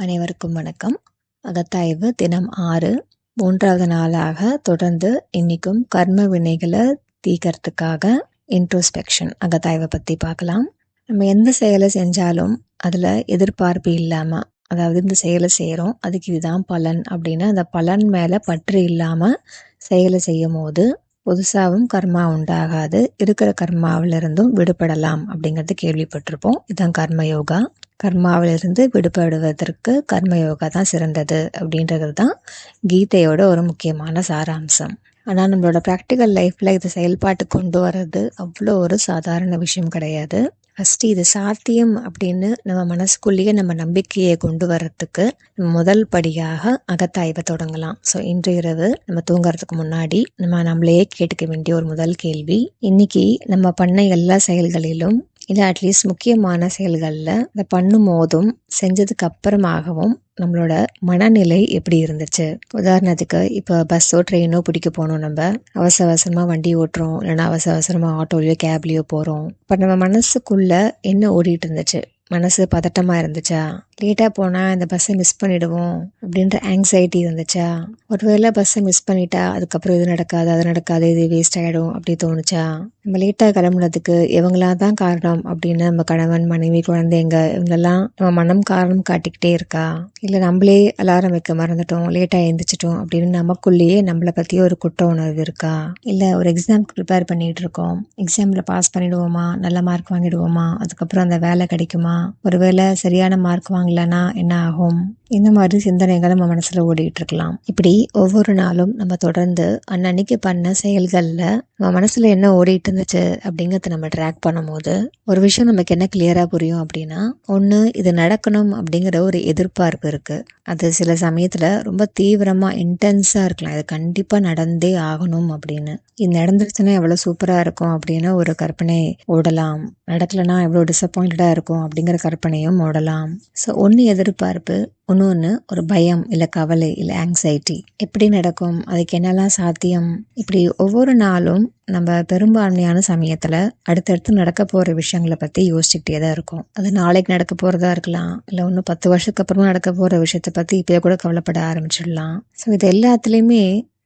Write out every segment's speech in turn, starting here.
அனைவருக்கும் வணக்கம். அகத்தாய்வு தினம் ஆறு. மூன்றாவது நாளாக தொடர்ந்து இன்னைக்கும் கர்ம வினைகளை தீக்கிறதுக்காக இன்ட்ரோஸ்பெக்ஷன் அகத்தாய்வை பற்றி பார்க்கலாம். நம்ம எந்த செயலை செஞ்சாலும் அதில் எதிர்பார்ப்பு இல்லாமல் அதாவது இந்த செயலை செய்கிறோம் அதுக்கு இதுதான் பலன் அப்படின்னு அந்த பலன் மேலே பற்று இல்லாமல் செயலை செய்யும் போது புதுசாகவும் கர்மா உண்டாகாது. இருக்கிற கர்மாவிலிருந்தும் விடுபடலாம் அப்படிங்கிறது கேள்விப்பட்டிருப்போம். இதுதான் கர்ம யோகா. கர்மாவிலிருந்து விடுபடுவதற்கு கர்மயோகா தான் சிறந்தது அப்படின்றது தான் கீதையோட ஒரு முக்கியமான சாராம்சம். ஆனால் நம்மளோட ப்ராக்டிக்கல் லைஃப்பில் இது செயல்பாட்டு கொண்டு வர்றது அவ்வளோ ஒரு சாதாரண விஷயம் கிடையாது. ஃபஸ்ட்டு இது சாத்தியம் அப்படின்னு நம்ம மனசுக்குள்ளேயே நம்ம நம்பிக்கையை கொண்டு வர்றதுக்கு முதல் படியாக அகத்தாய்வை தொடங்கலாம். ஸோ இன்று இரவு நம்ம தூங்குறதுக்கு முன்னாடி நம்ம நம்மளையே கேட்டுக்க வேண்டிய ஒரு முதல் கேள்வி. இன்னைக்கு நம்ம பண்ண எல்லா செயல்களிலும் இல்லை அட்லீஸ்ட் முக்கியமான செயல்களில் அதை பண்ணும் போதும் செஞ்சதுக்கு அப்புறமாகவும் நம்மளோட மனநிலை எப்படி இருந்துச்சு? உதாரணத்துக்கு இப்போ பஸ்ஸோ ட்ரெயினோ பிடிக்க போனோம் நம்ம. அவசர அவசரமாக வண்டி ஓட்டுறோம். இல்லைன்னா அவசர அவசரமாக ஆட்டோலையோ கேப்லேயோ போகிறோம் இப்போ நம்ம மனசுக்குள்ளே என்ன ஓடிட்டு இருந்துச்சு? மனசு பதட்டமாக இருந்துச்சா? லேட்டாக போனால் இந்த பஸ்ஸை மிஸ் பண்ணிடுவோம் அப்படின்ற ஆங்ஸைட்டி வந்துச்சா ஒருவேளை பஸ்ஸை மிஸ் பண்ணிட்டா அதுக்கப்புறம் இது நடக்காது அது நடக்காது இது வேஸ்ட் ஆகிடும் அப்படி தோணுச்சா? நம்ம லேட்டாக கிளம்புனதுக்கு இவங்களா தான் காரணம் அப்படின்னு நம்ம கணவன் மனைவி குழந்தைங்க இவங்களெல்லாம் நம்ம மனம் காரணம் காட்டிக்கிட்டே இருக்கா? இல்லை நம்மளே அலாரம் வைக்க மறந்துட்டோம் லேட்டாக எழுந்திரிச்சிட்டோம் அப்படின்னு நமக்குள்ளேயே நம்மளை பற்றி ஒரு குற்ற உணர்வு இருக்கா? இல்லை ஒரு எக்ஸாம்க்கு ப்ரிப்பேர் பண்ணிகிட்டு இருக்கோம் எக்ஸாமில் பாஸ் பண்ணிடுவோமா நல்ல மார்க் வாங்கிடுவோமா அதுக்கப்புறம் அந்த வேலை கிடைக்குமா? ஒருவேளை சரியான மார்க் வாங்கலன்னா என்ன ஆகும்? இந்த மாதிரி சிந்தனைகள் நம்ம மனசில் ஓடிக்கிட்டு இருக்கலாம் இப்படி ஒவ்வொரு நாளும் நம்ம தொடர்ந்து அன்னன்னைக்கு பண்ண செயல்களில் நம்ம மனசில் என்ன ஓடிட்டு இருந்துச்சு அப்படிங்கிறத நம்ம ட்ராக் பண்ணும்போது ஒரு விஷயம் நமக்கு என்ன கிளியராக புரியும் அப்படின்னா ஒன்று இது நடக்கணும் அப்படிங்கிற ஒரு எதிர்பார்ப்பு இருக்கு. அது சில சமயத்தில் ரொம்ப தீவிரமாக இன்டென்ஸாக இருக்கலாம். இது கண்டிப்பாக நடந்தே ஆகணும் அப்படின்னு. இது நடந்துருச்சுன்னா எவ்வளோ சூப்பராக இருக்கும் அப்படின்னு ஒரு கற்பனை ஓடலாம். நடக்கலைன்னா எவ்வளோ டிசப்பாயிண்டடாக இருக்கும் அப்படிங்கிற கற்பனையும் ஓடலாம். ஸோ ஒன்று எதிர்பார்ப்பு இன்னொன்று ஒரு பயம் இல்லை கவலை இல்லை ஆங்ஸைட்டி எப்படி நடக்கும்? அதுக்கு என்னெல்லாம் சாத்தியம்? இப்படி ஒவ்வொரு நாளும் நம்ம பெரும்பான்மையான சமயத்தில் அடுத்தடுத்து நடக்க போகிற விஷயங்களை பற்றி யோசிச்சுக்கிட்டே தான் இருக்கும். அது நாளைக்கு நடக்க போகிறதா இருக்கலாம் இல்லை ஒன்று பத்து வருஷத்துக்கு அப்புறமா நடக்க போகிற விஷயத்தை பற்றி இப்போயே கூட கவலைப்பட ஆரம்பிச்சிடலாம். ஸோ இது எல்லாத்துலேயுமே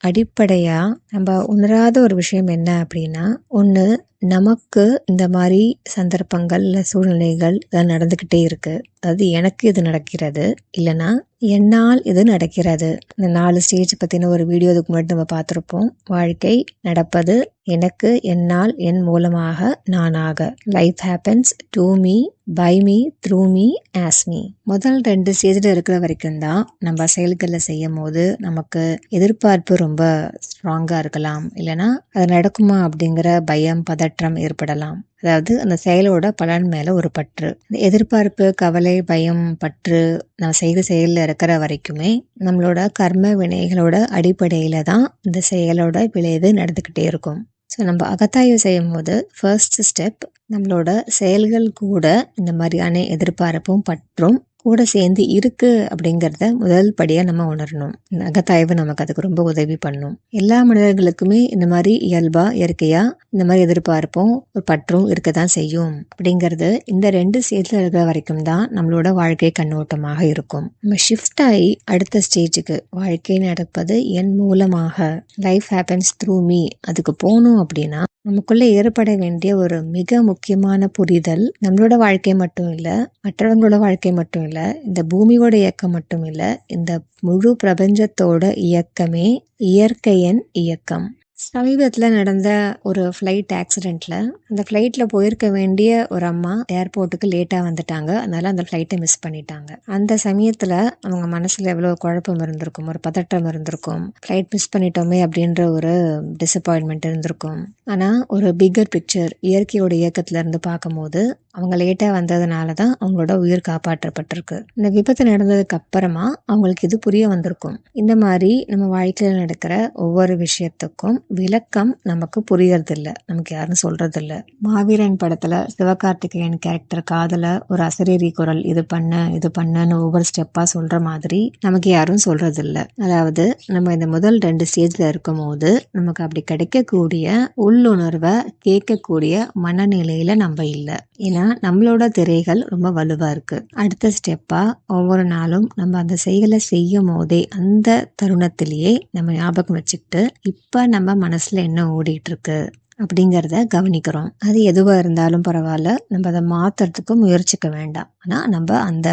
அடிப்படையாக நம்ம உணராத ஒரு விஷயம் என்ன அப்படின்னா ஒன்று நமக்கு இந்த மாதிரி சந்தர்ப்பங்கள் இல்லை சூழ்நிலைகள் இதெல்லாம் நடந்துக்கிட்டே இருக்கு. அதாவது எனக்கு இது நடக்கிறது இல்லைன்னா என்னால் இது நடக்கிறது. இந்த நாலு ஸ்டேஜ் பற்றின ஒரு வீடியோ இதுக்கு முன்னாடி நம்ம பார்த்துருப்போம். வாழ்க்கை நடப்பது எனக்கு என்னால் என் மூலமாக நானாக. Life happens to me by me through me as me முதல் ரெண்டு ஸ்டேஜில் இருக்கிற வரைக்கும் தான் நம்ம செயல்களில் செய்யும் போது நமக்கு எதிர்பார்ப்பு ரொம்ப ஸ்ட்ராங்காக இருக்கலாம். இல்லைன்னா அது நடக்குமா அப்படிங்கிற பயம் பதட்டம் பதற்றம் ஏற்படலாம். அதாவது அந்த செயலோட பலன் மேல ஒரு பற்று. எதிர்பார்ப்பு கவலை பயம் பற்று நம்ம செய்த செயலில் இருக்கிற வரைக்குமே நம்மளோட கர்ம வினைகளோட அடிப்படையில தான் இந்த செயலோட விளைவு நடந்துக்கிட்டே இருக்கும். ஸோ நம்ம அகத்தாய்வு செய்யும் போது ஃபர்ஸ்ட் ஸ்டெப் நம்மளோட செயல்கள் கூட இந்த மாதிரியான எதிர்பார்ப்பும் பற்றும் கூட சேர்ந்து இருக்கு அப்படிங்கிறத முதல் படியாக நம்ம உணரணும். நகத்தாய்வு நமக்கு அதுக்கு ரொம்ப உதவி பண்ணும். எல்லா மனிதர்களுக்குமே இந்த மாதிரி இயல்பா இயற்கையா இந்த மாதிரி எதிர்பார்ப்பும் ஒரு பற்றும் இருக்க தான் செய்யும் அப்படிங்கிறது இந்த ரெண்டு ஸ்டேஜில் இருக்கிற வரைக்கும் தான் நம்மளோட வாழ்க்கை கண்ணோட்டமாக இருக்கும். நம்ம ஷிஃப்ட் ஆகி அடுத்த ஸ்டேஜுக்கு வாழ்க்கை நடப்பது என் மூலமாக. லைஃப் ஹேப்பன்ஸ் த்ரூ மீ அதுக்கு போகணும் அப்படின்னா நமக்குள்ளே ஏற்பட வேண்டிய ஒரு மிக முக்கியமான புரிதல் நம்மளோட வாழ்க்கை மட்டும் இல்லை மற்றவங்களோட வாழ்க்கை மட்டும் இல்லை இந்த பூமியோட இயக்கம் மட்டும் இல்லை இந்த முழு பிரபஞ்சத்தோட இயக்கமே இயற்கையின் இயக்கம். சமீபத்தில் நடந்த ஒரு ஃப்ளைட் ஆக்சிடெண்ட்டில் அந்த ஃப்ளைட்டில் போயிருக்க வேண்டிய ஒரு அம்மா ஏர்போர்ட்டுக்கு லேட்டாக வந்துட்டாங்க. அதனால் அந்த ஃப்ளைட்டை மிஸ் பண்ணிட்டாங்க. அந்த சமயத்தில் அவங்க மனசில் எவ்வளோ குழப்பம் இருந்திருக்கும் ஒரு பதட்டம் இருந்திருக்கும் ஃப்ளைட் மிஸ் பண்ணிட்டோமே அப்படின்ற ஒரு டிசப்பாயின்மெண்ட் இருந்திருக்கும். ஆனால் ஒரு பிக்கர் பிக்சர் இயற்கையோட இயக்கத்தில் இருந்து பார்க்கும்போது அவங்க லேட்டாக வந்ததுனால தான் அவங்களோட உயிர் காப்பாற்றப்பட்டிருக்கு. இந்த விபத்து நடந்ததுக்கு அப்புறமா அவங்களுக்கு இது புரிய வந்திருக்கும். இந்த மாதிரி நம்ம வாழ்க்கையில் நடக்கிற ஒவ்வொரு விஷயத்துக்கும் விளக்கம் நமக்கு புரியறதில்ல. நமக்கு யாரும் சொல்றதில்ல. மாவீரன் படத்துல சிவகார்த்திகேயன் கேரக்டர் காதல ஒரு அசரீரி குரல் இது பண்ண இது பண்ணன்னு ஒவ்வொரு ஸ்டெப்பா சொல்ற மாதிரி நமக்கு யாரும் சொல்றதில்ல. அதாவது நம்ம இந்த முதல் ரெண்டு ஸ்டேஜ்ல இருக்கும் போது நமக்கு அப்படி கிடைக்கக்கூடிய உள்ளுணர்வை கேட்கக்கூடிய மனநிலையில நம்ம இல்லை. ஏன்னா ஏன்னா நம்மளோட திரைகள் ரொம்ப வலுவாக இருக்குது அடுத்த ஸ்டெப்பாக ஒவ்வொரு நாளும் நம்ம அந்த செயலை செய்யும் போதே அந்த தருணத்திலேயே நம்ம ஞாபகம் வச்சுக்கிட்டு இப்போ நம்ம மனசில் என்ன ஓடிட்டுருக்கு அப்படிங்கிறத கவனிக்கிறோம். அது எதுவாக இருந்தாலும் பரவாயில்ல. நம்ம அதை மாற்றுறதுக்கு முயற்சிக்க வேண்டாம். ஆனால் நம்ம அந்த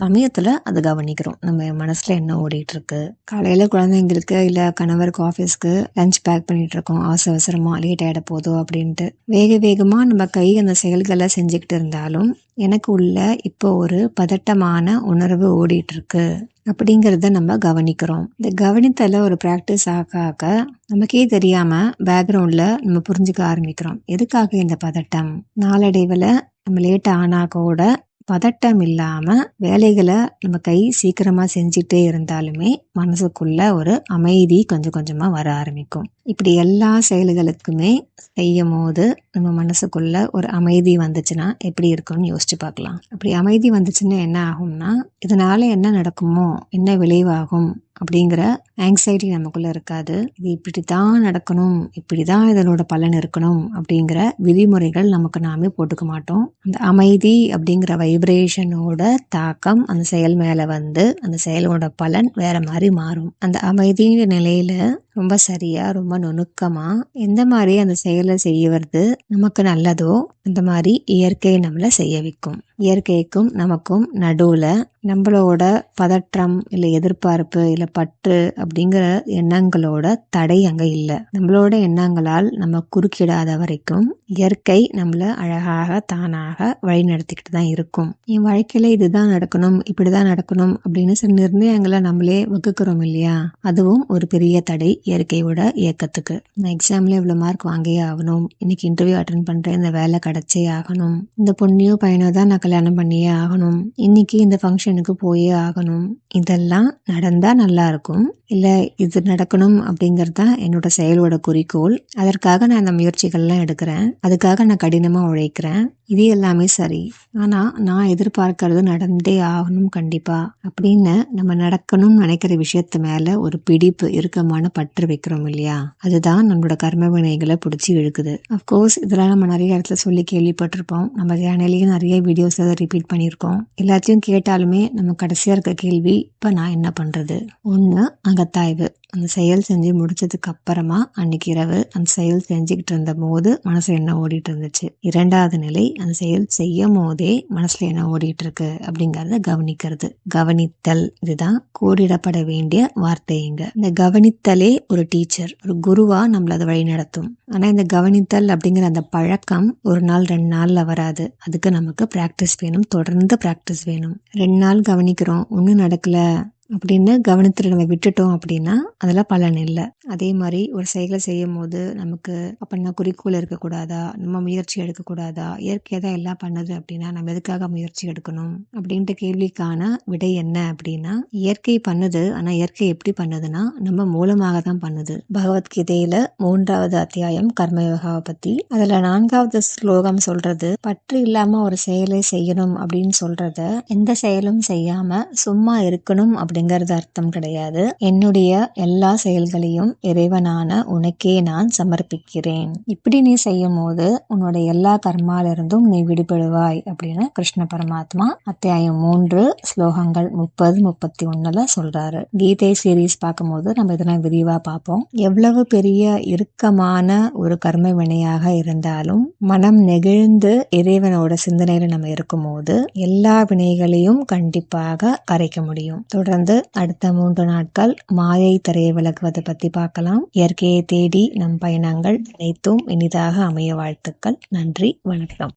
சமயத்தில் அதை கவனிக்கிறோம். நம்ம மனசில் என்ன ஓடிட்டு இருக்கு காலையில் குழந்தைங்களுக்கு இல்லை கணவருக்கு ஆஃபீஸ்க்கு லஞ்ச் பேக் பண்ணிட்டு இருக்கோம் அவசர அவசரமாக லேட் ஆகிட போதோ அப்படின்ட்டு. வேக வேகமாக நம்ம கை அந்த செயல்களை செஞ்சுக்கிட்டு இருந்தாலும் எனக்கு உள்ள இப்போ ஒரு பதட்டமான உணர்வு ஓடிட்டு இருக்கு அப்படிங்கிறத நம்ம கவனிக்கிறோம். இந்த கவனித்தல ஒரு ப்ராக்டிஸ் ஆக ஆக நமக்கே தெரியாம பேக்ரவுண்ட்ல நம்ம புரிஞ்சுக்க ஆரம்பிக்கிறோம். எதுக்காக இந்த பதட்டம்? நாளடைவில் நம்ம லேட் ஆனா கூட பதட்டம் இல்லாமல் வேலைகளை நம்ம கை சீக்கிரமாக செஞ்சிட்டே இருந்தாலுமே மனசுக்குள்ள ஒரு அமைதி கொஞ்சம் கொஞ்சமாக வர ஆரம்பிக்கும். இப்படி எல்லா செயல்களுக்குமே செய்யும் போது நம்ம மனசுக்குள்ள ஒரு அமைதி வந்துச்சுன்னா எப்படி இருக்கும்னு யோசிச்சு பார்க்கலாம். அப்படி அமைதி வந்துச்சுன்னா என்ன ஆகும்னா இதனால என்ன நடக்குமோ என்ன விளைவாகும் அப்படிங்கிற ஆங்ஸைட்டி நமக்குள்ள இருக்காது. இது இப்படித்தான் நடக்கணும் இப்படிதான் இதனோட பலன் இருக்கணும் அப்படிங்கிற விதிமுறைகள் நமக்கு நாமே போட்டுக்க மாட்டோம். அந்த அமைதி அப்படிங்கிற வைப்ரேஷனோட தாக்கம் அந்த செயல் மேல வந்து அந்த செயலோட பலன் வேற மாதிரி மாறும். அந்த அமைதி நிலையில ரொம்ப சரியா ரொம்ப நுணுக்கமா எந்த மாதிரி அந்த செயலை செய்யறது நமக்கு நல்லதோ அந்த மாதிரி இயற்கை நம்மளை செய்ய வைக்கும். இயற்கைக்கும் நமக்கும் நடுவுல நம்மளோட பதற்றம் இல்லை எதிர்பார்ப்பு இல்லை பற்று அப்படிங்கிற எண்ணங்களோட தடை அங்கே இல்லை. நம்மளோட எண்ணங்களால் நம்ம குறுக்கிடாத வரைக்கும் இயற்கை நம்மளை அழகாக தானாக வழிநடத்திக்கிட்டு தான் இருக்கும். என் வாழ்க்கையில இதுதான் நடக்கணும் இப்படிதான் நடக்கணும் அப்படின்னு சில நிர்ணயங்களை நம்மளே வகுக்கிறோம் இல்லையா? அதுவும் ஒரு பெரிய தடை இயற்கையோட இயக்கத்துக்கு. நான் எக்ஸாம்ல இவ்வளோ மார்க் வாங்கியே ஆகணும். இன்னைக்கு இன்டர்வியூ அட்டன் பண்றேன் இந்த வேலை கிடைச்சே ஆகணும். இந்த பொண்ணையோ பையனோ தான் நான் கல்யாணம் பண்ணியே ஆகணும். இன்னைக்கு இந்த ஃபங்க்ஷன் ஃபங்க்ஷனுக்கு போயே ஆகணும். இதெல்லாம் நடந்தால் நல்லா இருக்கும் இல்லை இது நடக்கணும் அப்படிங்கிறது தான் என்னோட செயலோட குறிக்கோள். அதற்காக நான் அந்த முயற்சிகள்லாம் எடுக்கிறேன். அதுக்காக நான் கடினமாக உழைக்கிறேன். இது எல்லாமே சரி. ஆனால் நான் எதிர்பார்க்கறது நடந்தே ஆகணும் கண்டிப்பாக அப்படின்னு நம்ம நடக்கணும்னு நினைக்கிற விஷயத்து மேலே ஒரு பிடிப்பு இறுக்கமான பற்று வைக்கிறோம் இல்லையா? அதுதான் நம்மளோட கர்ம வினைகளை பிடிச்சி இழுக்குது. அஃப்கோர்ஸ் இதெல்லாம் நம்ம நிறைய இடத்துல சொல்லி கேள்விப்பட்டிருப்போம். நம்ம சேனல்லையும் நிறைய வீடியோஸ் அதை ரிப்பீட் பண்ணியிருக்கோம். எல்லாத்தையும் கேட்டாலுமே நம்ம கடைசியா இருக்க கேள்வி இப்போ நான் என்ன பண்றது? ஒன்று அகத்தாய்வு. அந்த செயல் செஞ்சு முடிச்சதுக்கு அப்புறமா அன்னைக்கு இரவு அந்த செயல் செஞ்சுக்கிட்டு இருந்த போது மனசுல என்ன ஓடிட்டு இருந்துச்சு? இரண்டாவது நிலை அந்த செயல் செய்யும் போதே மனசுல என்ன ஓடிட்டு இருக்கு அப்படிங்கறத கவனிக்கிறது. கவனித்தல் இதுதான் கோடிடப்பட வேண்டிய வார்த்தைங்க இந்த கவனித்தலே ஒரு டீச்சர் ஒரு குருவா நம்மள அதை வழி நடத்தும் ஆனா இந்த கவனித்தல் அப்படிங்கிற அந்த பழக்கம் ஒரு நாள் ரெண்டு நாள்ல வராது. அதுக்கு நமக்கு பிராக்டிஸ் வேணும் தொடர்ந்து பிராக்டிஸ் வேணும். ரெண்டு நாள் கவனிக்கிறோம் ஒன்றும் நடக்கல அப்படின்னு கவனத்தில் நம்ம விட்டுட்டோம் அப்படின்னா அதெல்லாம் பலன் இல்லை. அதே மாதிரி ஒரு செயலை செய்யும் போது நமக்கு அப்படின்னா குறிக்கோள் இருக்கக்கூடாதா? நம்ம முயற்சி எடுக்கக்கூடாதா? இயற்கையாக தான் எல்லாம் பண்ணுது அப்படின்னா நம்ம எதுக்காக முயற்சி எடுக்கணும்? அப்படின்ட்டு கேள்விக்கான விடை என்ன அப்படின்னா இயற்கை பண்ணுது ஆனால் இயற்கை எப்படி பண்ணுதுன்னா நம்ம மூலமாக தான் பண்ணுது. பகவத்கீதையில மூன்றாவது அத்தியாயம் கர்மயோகாவை பத்தி அதுல நான்காவது ஸ்லோகம் சொல்றது பற்று இல்லாம ஒரு செயலை செய்யணும் அப்படின்னு சொல்றத எந்த செயலும் செய்யாம சும்மா இருக்கணும் அப்படிங்கறது அர்த்தம் கிடையாது. என்னுடைய எல்லா செயல்களையும் இறைவனான உனக்கே நான் சமர்ப்பிக்கிறேன். இப்படி நீ செய்யும் போது உன்னோட எல்லா கர்மால இருந்தும் நீ விடுபடுவாய் அப்படின்னு கிருஷ்ண பரமாத்மா அத்தியாயம் மூன்று ஸ்லோகங்கள் முப்பது முப்பத்தி ஒண்ணுல சொல்றாரு. கீதை சீரீஸ் பார்க்கும்போது நம்ம இதெல்லாம் விரிவா பார்ப்போம். எவ்வளவு பெரிய இறுக்கமான ஒரு கர்ம வினையாக இருந்தாலும் மனம் நெகிழ்ந்து இறைவனோட சிந்தனையில நம்ம இருக்கும்போது எல்லா வினைகளையும் கண்டிப்பாக கரைக்க முடியும். தொடர்ந்து அடுத்த மூன்று நாட்கள் மாயை திரையை விளக்குவது பத்தி பார்க்கலாம். இயற்கையை தேடி நம் பயணங்கள் அனைத்தும் இனிதாக அமைய வாழ்த்துக்கள். நன்றி வணக்கம்.